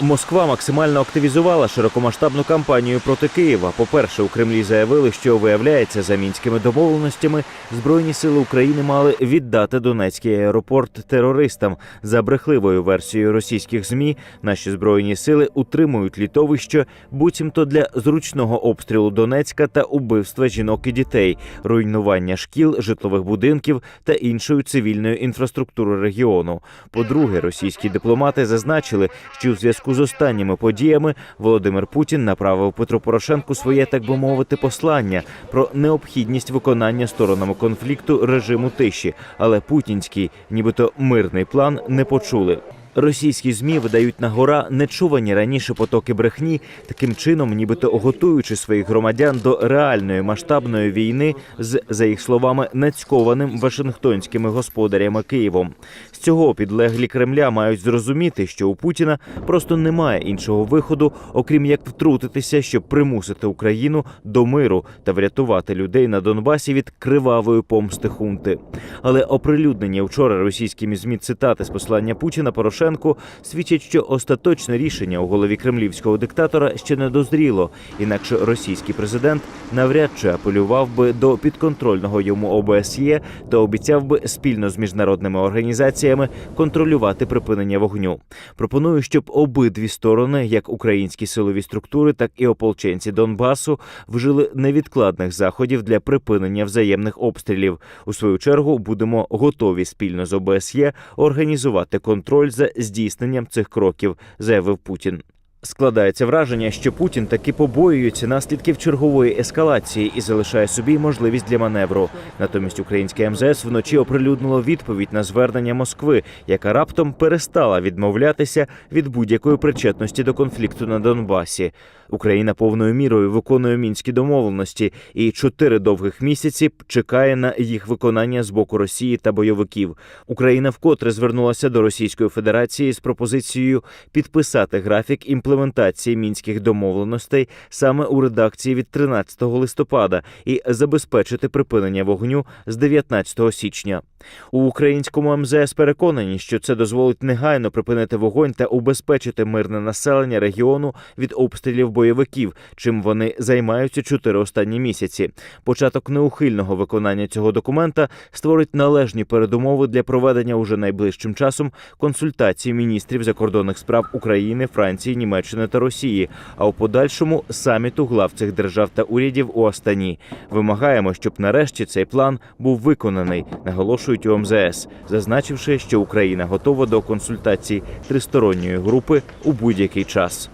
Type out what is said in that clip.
Москва максимально активізувала широкомасштабну кампанію проти Києва. По-перше, у Кремлі заявили, що виявляється за мінськими домовленостями збройні сили України мали віддати Донецький аеропорт терористам. За брехливою версією російських змі наші збройні сили утримують літовище, буцімто для зручного обстрілу Донецька та убивства жінок і дітей, руйнування шкіл, житлових будинків та іншої цивільної інфраструктури регіону. По-друге, російські дипломати зазначили, що у зв'язку з останніми подіями Володимир Путін направив Петру Порошенку своє, так би мовити, послання про необхідність виконання сторонами конфлікту режиму тиші, але путінський, нібито мирний план, не почули. Російські змі видають на гора нечувані раніше потоки брехні, таким чином, нібито готуючи своїх громадян до реальної масштабної війни з, за їх словами, нацькованим вашингтонськими господарями Києвом. З цього підлеглі Кремля мають зрозуміти, що у Путіна просто немає іншого виходу, окрім як втрутитися, щоб примусити Україну до миру та врятувати людей на Донбасі від кривавої помсти хунти. Але оприлюднені вчора російськими змі цитати з послання Путіна Порошенку свідчать, що остаточне рішення у голові кремлівського диктатора ще не дозріло. Інакше російський президент навряд чи апелював би до підконтрольного йому ОБСЄ та обіцяв би спільно з міжнародними організаціями контролювати припинення вогню. Пропоную, щоб обидві сторони, як українські силові структури, так і ополченці Донбасу, вжили невідкладних заходів для припинення взаємних обстрілів. У свою чергу будемо готові спільно з ОБСЄ організувати контроль за здійсненням цих кроків, заявив Путін. Складається враження, що Путін таки побоюється наслідків чергової ескалації і залишає собі можливість для маневру. Натомість українське МЗС вночі оприлюднило відповідь на звернення Москви, яка раптом перестала відмовлятися від будь-якої причетності до конфлікту на Донбасі. Україна повною мірою виконує мінські домовленості, і чотири довгих місяці чекає на їх виконання з боку Росії та бойовиків. Україна вкотре звернулася до Російської Федерації з пропозицією підписати графік імплементації мінських домовленостей саме у редакції від 13 листопада і забезпечити припинення вогню з 19 січня. У українському МЗС переконані, що це дозволить негайно припинити вогонь та убезпечити мирне населення регіону від обстрілів бойовиків, чим вони займаються чотири останні місяці. Початок неухильного виконання цього документа створить належні передумови для проведення уже найближчим часом консультацій міністрів закордонних справ України, Франції, Німеччини та Росії. А у подальшому саміту глав цих держав та урядів у Астані. Вимагаємо, щоб нарешті цей план був виконаний, наголошують у МЗС, зазначивши, що Україна готова до консультацій тристоронньої групи у будь-який час.